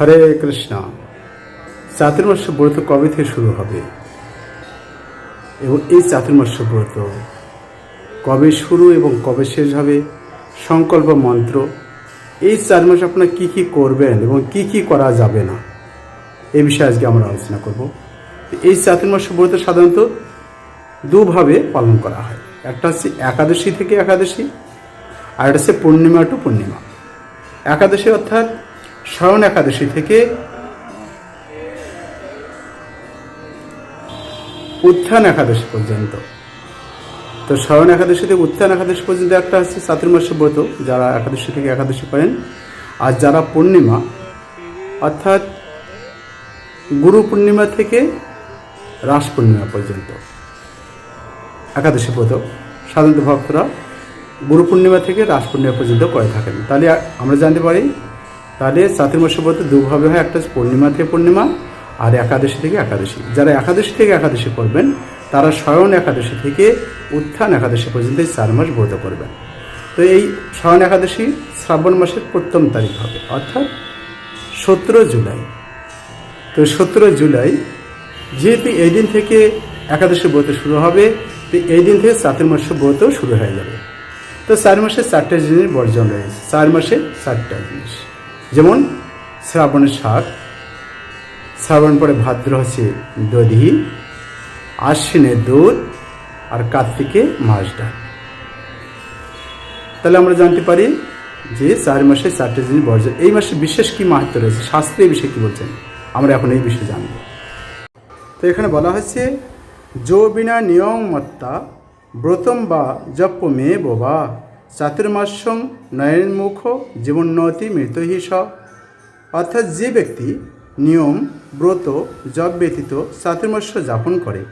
হরে কৃষ্ণ। চাতুর্মাস্য ব্রত কবে থেকে শুরু হবে? এবং এই চাতুর্মাস্য ব্রত কবে শুরু এবং কবে শেষ হবে? সংকল্প মন্ত্র। এই চার মাস আপনার কী কী করবেন এবং কি কি করা যাবে না? এই বিষয়ে আজকে আমরা আলোচনা করব। এই চাতুর্মাস্য ব্রত সাধারণত দুভাবে পালন করা হয়। একটা হচ্ছে একাদশী থেকে একাদশী, আর একটা হচ্ছে পূর্ণিমা টু পূর্ণিমা। একাদশী অর্থাৎ শ্রবণ একাদশী থেকে উত্থান একাদশী পর্যন্ত। তো শ্রবণ একাদশী থেকে উত্থান একাদশী পর্যন্ত একটা হচ্ছে চাতুর্মাস্য ব্রত, যারা একাদশী থেকে একাদশী করেন। আর যারা পূর্ণিমা, অর্থাৎ গুরু পূর্ণিমা থেকে রাস পূর্ণিমা পর্যন্ত। একাদশী ব্রত, সাধারণত ভক্তরা গুরু পূর্ণিমা থেকে রাস পূর্ণিমা পর্যন্ত করে থাকেন। তাহলে আমরা জানতে পারি তাহলে চাতুর্মাস্য ব্রত দুভাবে হয় একটা পূর্ণিমা থেকে পূর্ণিমা আর একাদশী থেকে একাদশী। যারা একাদশী থেকে একাদশী করবেন, তারা স্বয়ন একাদশী থেকে উত্থান একাদশী পর্যন্ত এই চার মাস ব্রত করবেন। তো এই স্বয়ন একাদশী শ্রাবণ মাসের প্রথম তারিখ হবে, অর্থাৎ সতেরো জুলাই। তো সতেরো জুলাই যেহেতু এই দিন থেকে একাদশী ব্রত শুরু হবে, তো এই দিন থেকে চাতুর্মাস্য ব্রত শুরু হয়ে যাবে। তো চার মাসে চারটে জিনিস বর্জন রয়েছে, চার মাসে চারটা জিনিস। যেমন শ্রাবণের শাক, শ্রাবণ পরে ভাদ্র হচ্ছে দধি আশ্বিনের দুধ আর কার্তিকে মাছ ডাল। তাহলে আমরা জানতে পারি যে চার মাসে চারটে জিনিস বর্জন এই মাসে বিশেষ কি মাহাত্ম রয়েছে? শাস্ত্রে বিষয়ে কি বলছেন? আমরা এখন এই বিষয়ে জানব। তো এখানে বলা হচ্ছে যো বিনা নিয়ম মত্তা, ব্রতম বা জপ মেয়ে বোবা চাতুর্মাস্যং নয়ন মুখ জীবনোতি মৃত হি স। অর্থাৎ যে ব্যক্তি নিয়ম, ব্রত জপ ব্যতীত চাতুর্মাস্য যাপন করে,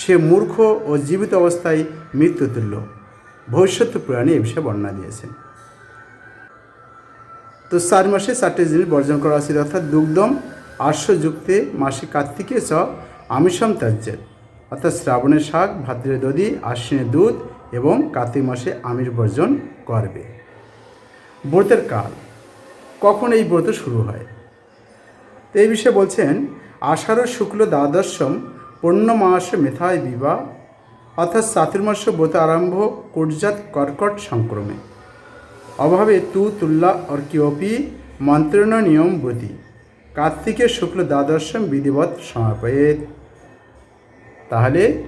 সে মূর্খ ও জীবিত অবস্থায় মৃত্যুতুল্য। ভবিষ্যৎ পুরাণে এ বিষয়ে বর্ণনা দিয়েছেন। তো চার মাসে চারটে জিনিস বর্জন করা উচিত অর্থাৎ দুগ্ধম আর্শযুক্তে মাসে কার্তিকে চ, আমিষম ত্যাজ্যের অর্থাৎ শ্রাবণের শাক, ভাদ্রের দধি, আশ্বিনের দুধ এবং কার্তিক মাসে আমিষ বর্জন করবে। ব্রতের কাল। কখন এই ব্রত শুরু হয়? তো এই বিষয়ে বলছেন, আষাঢ় শুক্ল দ্বাদশম পূর্ণমাস মেথায় বিবাহ, অর্থাৎ চাতুর্মাস ব্রত আরম্ভ কুটজাত কর্কট সংক্রমে। অভাবে তু তুল্লা অর্কিওপি মন্ত্রণ, নিয়ম, ব্রতি। কার্তিকের শুক্ল দ্বাদশম বিধিবৎ সমাপয়েত। তাহলে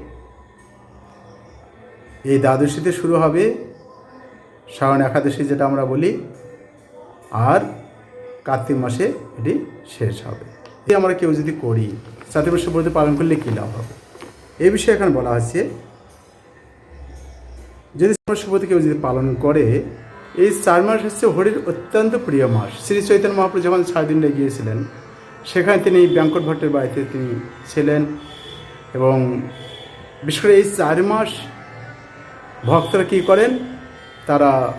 এই দ্বাদশীতে শুরু হবে শ্রাবণ একাদশী, যেটা আমরা বলি, আর কার্তিক মাসে এটি শেষ হবে। এই আমরা কেউ যদি করি চাতুর্মাস ব্রত পালন করলে কী লাভ হবে? এই বিষয়ে এখানে বলা হচ্ছে যদি ব্রত কেউ যদি পালন করে, এই চার মাস হচ্ছে হরির অত্যন্ত প্রিয় মাস। শ্রী চৈতন্য মহাপ্রভু যখন সারাদিনটা গিয়েছিলেন, সেখানে তিনি ব্যাঙ্কট ভট্টের বাড়িতে তিনি ছিলেন এবং বিশেষ করে এই চার মাস ভক্তরা কী করেন? তারা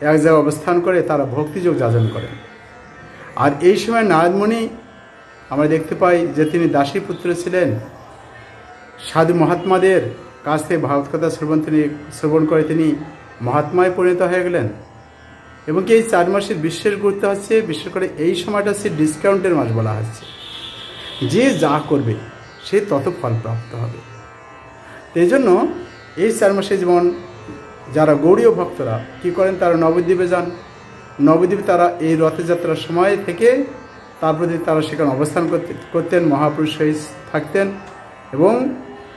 এক জায়গায় অবস্থান করে, তারা ভক্তিযোগ যাজন করেন। আর এই সময় নারদমণি আমরা দেখতে পাই যে তিনি দাসী পুত্র ছিলেন। সাধু মহাত্মাদের কাছ থেকে ভাগবত কথা শ্রবণ তিনি, শ্রবণ করে তিনি মহাত্মায় পরিণত হয়ে গেলেন। এবং কি এই চার মাসের বিশ্বের গুরুত্ব হচ্ছে, বিশেষ করে এই সময়টা হচ্ছে ডিসকাউন্টের মাস বলা হচ্ছে। যে যা করবে, সে তত ফল প্রাপ্ত হবে। এই জন্য এই চার মাসে যেমন, যারা গৌরীয় ভক্তরা, কি করেন, তারা নবদ্বীপে যান। নবদ্বীপে তারা এই রথযাত্রার সময় থেকে তারপরে তারা সেখানে অবস্থান করতে, করতেন, মহাপুরুষ সহিত থাকতেন এবং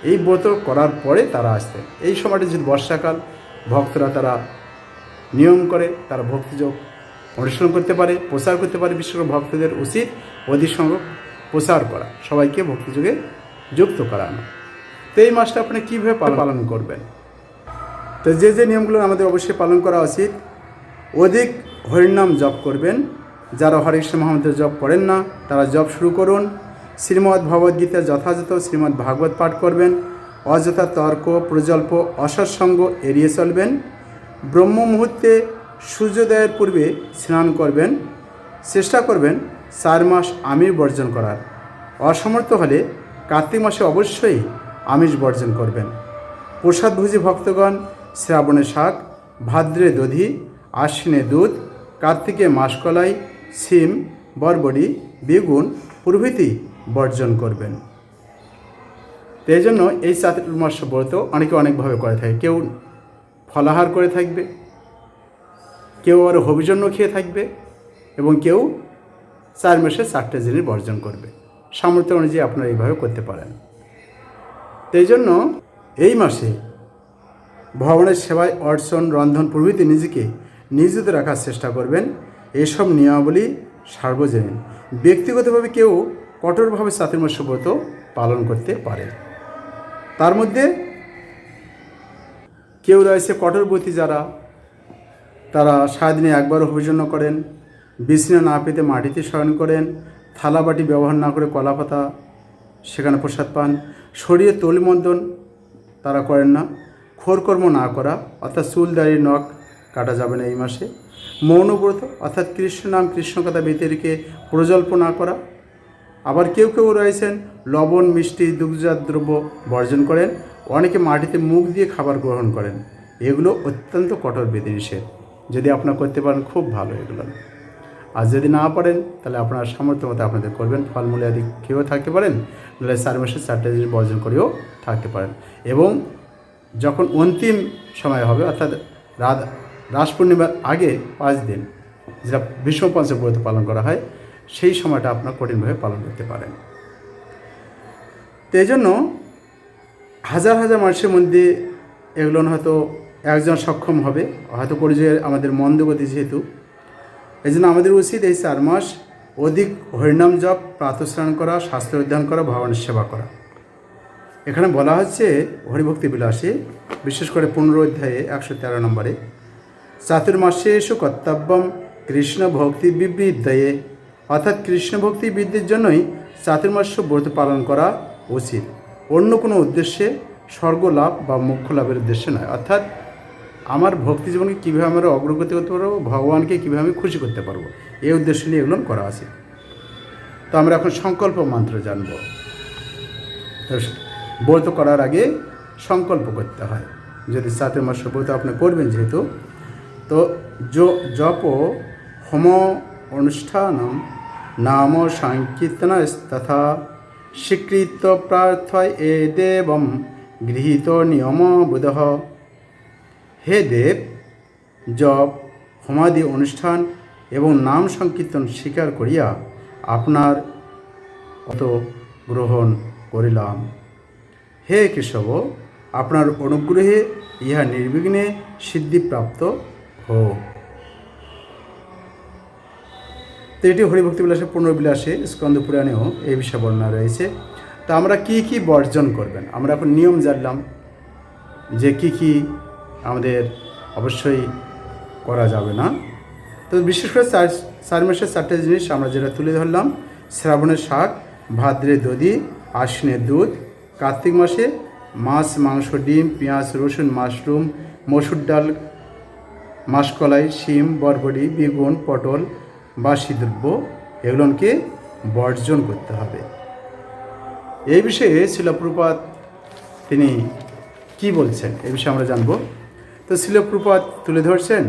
এই ব্রত করার পরে তারা আসতেন। এই সময়টা যদি বর্ষাকাল, ভক্তরা তারা নিয়ম করে তারা ভক্তিযোগ অনুশীলন করতে পারে, প্রচার করতে পারে বিশেষ ভক্তদের উচিত অধিক সংখ্যক প্রচার করা, সবাইকে ভক্তিযোগে যুক্ত করানো। তো এই মাসটা আপনি কীভাবে পালন করবেন? তো যে যে নিয়মগুলো আমাদের অবশ্যই পালন করা উচিত অধিক হরিনাম জপ করবেন। যারা হরেকৃষ্ণ মহামন্ত্রের জপ করেন না তারা জপ শুরু করুন। শ্রীমদ্ ভগবদ্গীতা যথাযথ শ্রীমদ্ ভাগবত পাঠ করবেন। অযথা তর্ক প্রজল্প অসৎসঙ্গ এড়িয়ে চলবেন। ব্রহ্ম মুহূর্তে সূর্যোদয়ের পূর্বে স্নান করবেন। চেষ্টা করবেন চার মাস আমির বর্জন করার। অসমর্থ হলে কার্তিক মাসে অবশ্যই আমিষ বর্জন করবেন। প্রসাদভোজী ভক্তগণ, শ্রাবণে শাক, ভাদ্রে দধি, আশ্বিনে দুধ, কার্তিকে মাসকলাই, সিম বরবডি বেগুন প্রভৃতি বর্জন করবেন। তো এই জন্য এই চাতুর্মাস্য ব্রত অনেকে অনেকভাবে করে থাকে। কেউ ফলাহার করে থাকবে, কেউ আবার হবিজন্য খেয়ে থাকবে এবং কেউ চার মাসে চারটে জিনিস বর্জন করবে। সামর্থ্য অনুযায়ী আপনারা এইভাবে করতে পারেন। এই জন্য এই মাসে ভগবানের সেবায় অর্চন, রন্ধন প্রভৃতি নিজেকে নিয়োজিত রাখার চেষ্টা করবেন। এসব নিয়মাবলী সার্বজনীন। ব্যক্তিগতভাবে কেউ কঠোরভাবে চাতুর্মাস্য ব্রত পালন করতে পারে। তার মধ্যে কেউ রয়েছে কঠোরবতী যারা, তারা সারাদিনে একবার অভিযোগ করেন, বিছনা না পেতে মাটিতে শয়ন করেন থালা বাটি ব্যবহার না করে কলা পাতা সেখানে প্রসাদ পান। শরীরে তলিমন্দন তারা করেন না। খোরকর্ম না করা, অর্থাৎ চুল দাঁড়িয়ে নখ কাটা যাবে না এই মাসে। মৌনব্রত, অর্থাৎ কৃষ্ণ নাম কৃষ্ণ কথা প্রজল্প না করা। আবার কেউ কেউ রয়েছেন, লবণ, মিষ্টি, দুগ্ধজাত দ্রব্য বর্জন করেন। অনেকে মাটিতে মুখ দিয়ে খাবার গ্রহণ করেন। এগুলো অত্যন্ত কঠোর বিধিনিষেধ যদি আপনারা করতে পারেন, খুব ভালো এগুলো। আর যদি না পারেন, তাহলে আপনার সামর্থ্য মতো আপনাদের করবেন। ফলমূল আদি খেয়েও থাকতে পারেন নাহলে চার মাসে চারটে জিনিস বর্জন করেও থাকতে পারেন। এবং যখন অন্তিম সময় হবে, অর্থাৎ রাত রাস পূর্ণিমার আগে পাঁচ দিন, যেটা বিশ্ব পঞ্চব্রত পালন করা হয়, সেই সময়টা আপনার কঠিনভাবে পালন করতে পারেন। তো এই জন্য হাজার হাজার মানুষের মধ্যে এগুলো হয়তো একজন সক্ষম হবে। হয়তো পরিচয়ের আমাদের মন্দগতি যেহেতু এই জন্য আমাদের উচিত এই চার মাস অধিক হরিনাম জপ, প্রাতঃস্নান করা স্বাস্থ্য অধ্যয়ন করা, ভগবানের সেবা করা। এখানে বলা হচ্ছে হরিভক্তি বিলাসে, বিশেষ করে পনেরো অধ্যায়ে একশো তেরো নম্বরে, চাতুর্মাসেষু কর্তব্যম কৃষ্ণ ভক্তি বিবৃদ্ধয়ে। অর্থাৎ কৃষ্ণ ভক্তি বৃদ্ধির জন্যই চাতুর্মাস্য ব্রত পালন করা উচিত। অন্য কোনো উদ্দেশ্যে স্বর্গ লাভ বা মোক্ষ লাভের উদ্দেশ্যে নয়। অর্থাৎ আমার ভক্তি জীবনকে কীভাবে আমরা অগ্রগতি করতে পারব, ভগবানকে কীভাবে আমি খুশি করতে পারব, এই উদ্দেশ্য নিয়ে এগুলো করা আছে। তো আমরা এখন সংকল্প মন্ত্র জানব। ব্রত করার আগে সংকল্প করতে হয়। যদি চাতুর্মাস্য ব্রত আপনি করবেন যেহেতু, তো জপ, হোম অনুষ্ঠানম, নাম সংকীর্তন তথা স্বীকৃত প্রার্থয় এ দেবম গৃহীত নিয়ম বুধ হে দেব, জপ হোমাদি অনুষ্ঠান এবং নাম সংকীর্তন স্বীকার করিয়া আপনার অত গ্রহণ করিলাম। হে কেশব, আপনার অনুগ্রহে ইহা নির্বিঘ্নে সিদ্ধিপ্রাপ্ত হোক। তো এটি হরিভক্তি বিলাসে পুনর্বিলাসে স্কন্দ পুরাণেও এই বিষয়ে বর্ণনা রয়েছে। তা আমরা কি কি বর্জন করবেন? আমরা এখন নিয়ম জানলাম যে কি কি আমাদের অবশ্যই করা যাবে না। তো বিশেষ করে চার চার মাসের চারটে জিনিস আমরা যেটা তুলে ধরলাম, শ্রাবণের শাক, ভাদ্রে দধি আশ্বিনের দুধ, কার্তিক মাসে মাছ, মাংস, ডিম, পেঁয়াজ, রসুন, মাশরুম, মসুর ডাল, মাসকলাই, শিম, বরবটি, বেগুন, পটল বাসি দ্রব্য এগুলোকে বর্জন করতে হবে। এই বিষয়ে শিলপ্রপাত তিনি কি বলছেন? এই বিষয়ে আমরা জানব। তো শিলপ্রপাত তুলে ধরছেন।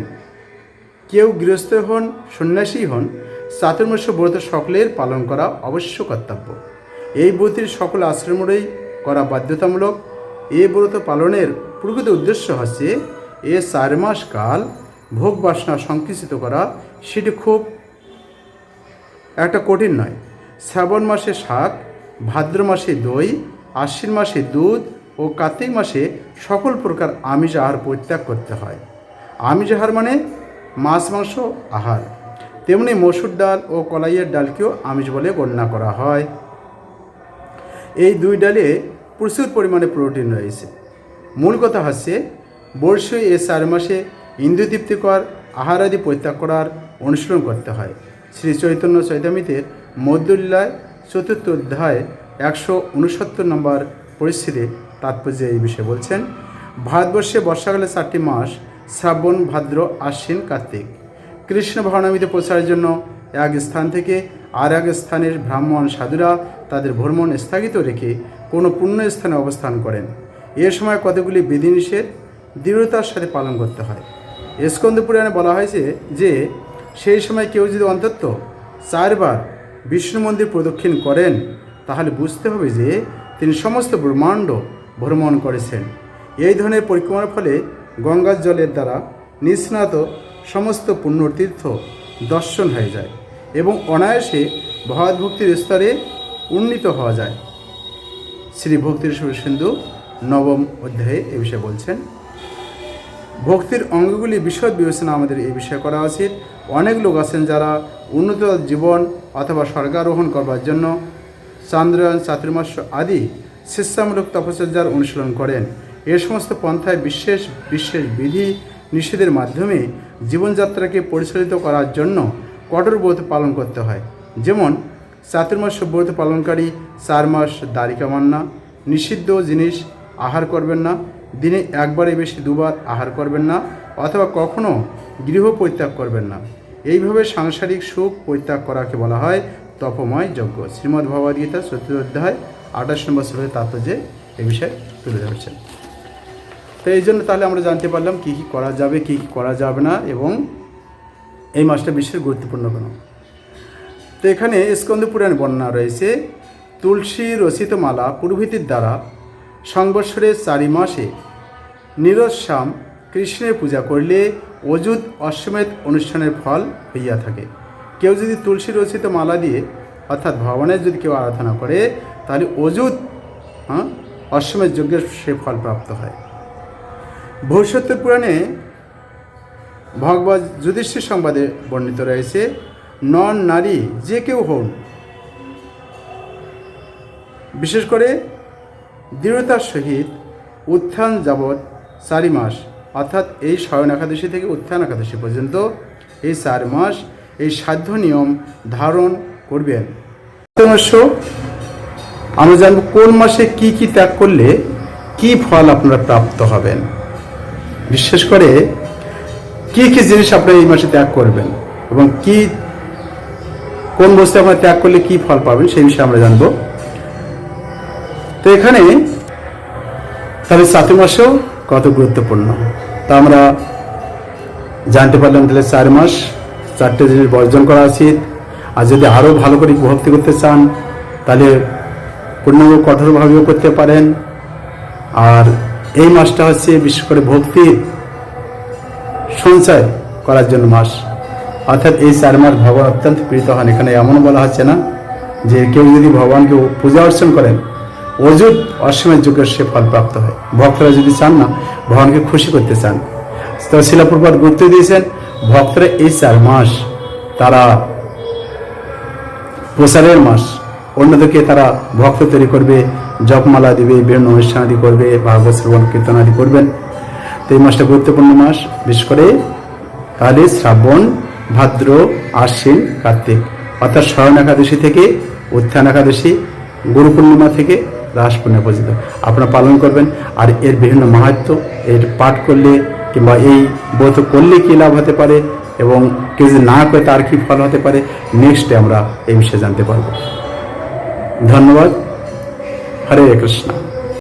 কেউ গৃহস্থ হন, সন্ন্যাসী হন, চাতুর্মাস্য ব্রত সকলের পালন করা অবশ্য কর্তব্য। এই ব্রতের সকল আশ্রমেরই করা বাধ্যতামূলক। এই ব্রত পালনের প্রকৃত উদ্দেশ্য হচ্ছে এ চার মাস কাল ভোগ বাসনা সংকুচিত করা, সেটি খুব একটা কঠিন নয়। শ্রাবণ মাসে শাক, ভাদ্র মাসে দই, আশ্বিন মাসে দুধ ও কার্তিক মাসে সকল প্রকার আমিষ আহার পরিত্যাগ করতে হয়। আমিষ আহার মানে মাছ, মাংস আহার। তেমনি মসুর ডাল ও কলাইয়ের ডালকেও আমিষ বলে গণ্য করা হয়। এই দুই ডালে প্রচুর পরিমাণে প্রোটিন রয়েছে। মূল কথা হচ্ছে বর্ষই এ চার মাসে ইন্দ্রতৃপ্তিকর আহার আদি পরিত্যাগ করার অনুশীলন করতে হয়। শ্রী চৈতন্য চৈতামিতের মধ্যলীলায় চতুর্থ অধ্যায় একশো উনসত্তর নম্বর পরিস্থিতি তাৎপর্য এই বিষয়ে বলছেন, ভারতবর্ষে বর্ষাকালে চারটি মাস শ্রাবণ, ভাদ্র, আশ্বিন, কার্তিক। কৃষ্ণ ভাবনামিতে প্রচারের জন্য এক স্থান থেকে আর এক স্থানের ব্রাহ্মণ, সাধুরা তাদের ভ্রমণ স্থগিত রেখে কোনো পুণ্য স্থানে অবস্থান করেন। এ সময় কতগুলি বিধিনিষেধ দৃঢ়তার সাথে পালন করতে হয়। স্কন্দ পুরাণে বলা হয়েছে যে, সেই সময় কেউ যদি অন্তত চারবার বিষ্ণু মন্দির প্রদক্ষিণ করেন, তাহলে বুঝতে হবে যে তিনি সমস্ত ব্রহ্মাণ্ড ভ্রমণ করেছেন। এই ধরনের পরিক্রমার ফলে গঙ্গার জলের দ্বারা নিষ্ণাত সমস্ত পুণ্যতীর্থ দর্শন হয়ে যায় এবং অনায়াসে ভক্তির স্তরে উন্নীত হওয়া যায়। শ্রী ভক্তির সিন্ধু নবম অধ্যায়ে এ বিষয়ে বলছেন, ভক্তির অঙ্গগুলি বিশদ বিবেচনা আমাদের এই বিষয়ে করা উচিত অনেক লোক আছেন যারা উন্নত জীবন অথবা স্বর্গারোহণ করবার জন্য চান্দ্রায়ণ চাতুর্মাস আদি শিক্ষামূলক তপচর্যার অনুশীলন করেন। এ সমস্ত পন্থায় বিশেষ বিশেষ বিধি নিষেধের মাধ্যমে জীবনযাত্রাকে পরিচালিত করার জন্য কঠোর ব্রত পালন করতে হয়। যেমন চাতুর্মাস ব্রত পালনকারী চার মাস দারিকা মান্না নিষিদ্ধ জিনিস আহার করবেন না, দিনে একবারে বেশি দুবার আহার করবেন না, অথবা কখনো গৃহ পরিত্যাগ করবেন না। এইভাবে সাংসারিক সুখ পরিত্যাগ করাকে বলা হয় তপময় যজ্ঞ। শ্রীমদ্ ভগবদ্গীতা চতুর্থ অধ্যায় আঠাশ নম্বর শ্লোকে তাৎপর্যে এ বিষয়ে তুলে ধরেছেন তো এই জন্য তাহলে আমরা জানতে পারলাম কী কী করা যাবে, কী কী করা যাবে না এবং এই মাসটা বিশেষ গুরুত্বপূর্ণ কেন। তো এখানে স্কন্দ পুরাণ বর্ণনা রয়েছে, তুলসী রচিত মালা পুরোহিতের দ্বারা সংবৎসরের চারি মাসে নিরস্যাম কৃষ্ণের পূজা করলে অযুত অশ্বমেধ অনুষ্ঠানের ফল হইয়া থাকে। কেউ যদি তুলসী রচিত মালা দিয়ে, অর্থাৎ ভগবানের যদি কেউ আরাধনা করে তাহলে অযুত হ্যাঁ অশ্বমেধ যজ্ঞের সে ফল প্রাপ্ত হয়। ভবিষ্যতের পুরাণে ভগবত যুধিষ্ঠির সংবাদে বর্ণিত রয়েছে নন নারী, যে কেউ হন বিশেষ করে দৃঢ়তার সহিত উত্থান যাবৎ চারি মাস, অর্থাৎ এই শয়ন একাদশী থেকে উত্থান একাদশী পর্যন্ত এই চার মাস এই সাধ্য নিয়ম ধারণ করবেন। আমরা জানব কোন মাসে কি কি ত্যাগ করলে কি ফল আপনারা প্রাপ্ত হবেন। বিশেষ করে কি কি জিনিস আপনারা এই মাসে ত্যাগ করবেন এবং কি কোন বস্তু আপনারা ত্যাগ করলে কি ফল পাবেন সেই বিষয়ে আমরা জানব। তো এখানে তাহলে সাত মাসেও কত গুরুত্বপূর্ণ। তা আমরা জানতে পারলাম তাহলে চার মাস, চারটে জিনিস বর্জন করা উচিত। আর যদি আরও ভালো করে ভক্তি করতে চান, তাহলে পূর্ণাঙ্গ কঠোরভাবেও করতে পারেন। আর এই মাসটা হচ্ছে বিশেষ করে ভক্তির সঞ্চয় করার জন্য মাস। অর্থাৎ এই চার মাস ভগবান অত্যন্ত প্রীত হন। এখানে এমন বলা হচ্ছে না যে কেউ যদি ভগবানকে পূজা অর্চন করেন, অযুত অসীমের যুগের সে ফল প্রাপ্ত হয়। ভক্তরা যদি চান না, ভগবানকে খুশি করতে চান। তো শিলাপ্রপাত গুরুত্ব দিয়েছেন, ভক্তরা এই চার মাস তারা প্রচারের মাস। অন্যদিকে তারা ভক্ত তৈরি করবে, জপমালা দিবে, বিভিন্ন অনুষ্ঠান আদি করবে, ভাগবত, শ্রবণ, কীর্তন আদি করবেন। তো এই মাসটা গুরুত্বপূর্ণ মাস, বিশেষ করে তাহলে শ্রাবণ, ভাদ্র, আশ্বিন, কার্তিক। অর্থাৎ শয়ন একাদশী থেকে উত্থান একাদশী, গুরু পূর্ণিমা থেকে রাস পূর্ণিমা পর্যন্ত। আপনারা পালন করবেন, আর এর বিভিন্ন মাহাত্ম, এর পাঠ করলে কিংবা এই ব্রত করলে কী লাভ হতে পারে এবং কেউ যদি না করে তার কী ফল হতে পারে নেক্সটে আমরা এই বিষয়ে জানতে পারব। ধন্যবাদ। হরে কৃষ্ণ।